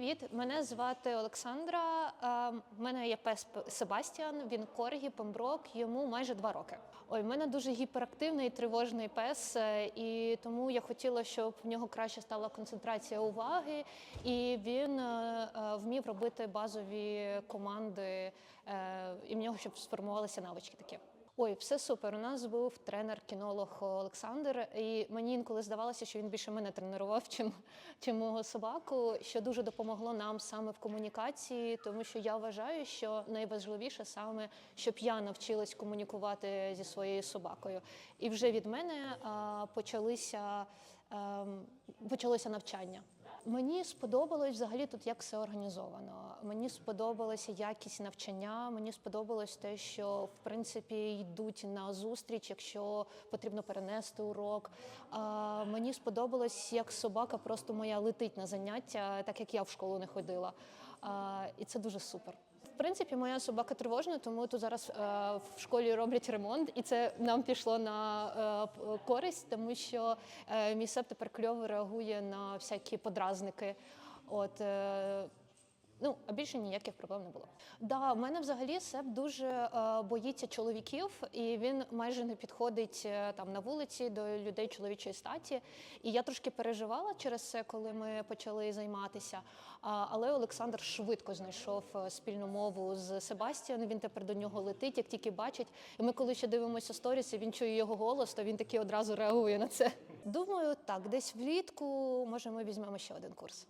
привіт! Мене звати Олександра. Е, В мене є пес Себастіан. Він коргі, помброк, йому майже два роки. Ой, в мене дуже гіперактивний і тривожний пес, е, і тому я хотіла, щоб в нього краще стала концентрація уваги, і він е, е, вмів робити базові команди, е, і в нього щоб сформувалися навички такі. Ой, все супер. У нас був тренер-кінолог Олександр, і мені інколи здавалося, що він більше мене тренував, чим, чим мого собаку, що дуже допомогло нам саме в комунікації, тому що я вважаю, що найважливіше саме, щоб я навчилась комунікувати зі своєю собакою. І вже від мене а, почалися, ем, почалося навчання. Мені сподобалось взагалі тут, як все організовано. Мені сподобалася якість навчання. Мені сподобалось те, що в принципі йдуть на зустріч, якщо потрібно перенести урок. А, мені сподобалось, як собака просто моя летить на заняття, так як я в школу не ходила. А, і це дуже супер. Принципі, моя собака тривожна, тому тут зараз е, в школі роблять ремонт, і це нам пішло на е, користь, тому що е, мій сеп тепер кльово реагує на всякі подразники. От, Ну, а більше ніяких проблем не було. Да, в мене взагалі Сеп дуже е, боїться чоловіків, і він майже не підходить е, там на вулиці до людей чоловічої статі. І я трошки переживала через це, коли ми почали займатися. А, але Олександр швидко знайшов е, спільну мову з Себастіаном. Він тепер до нього летить, як тільки бачить. І ми, коли ще дивимося сторіси, він чує його голос, то він таки одразу реагує на це. Думаю, так, десь влітку може ми візьмемо ще один курс.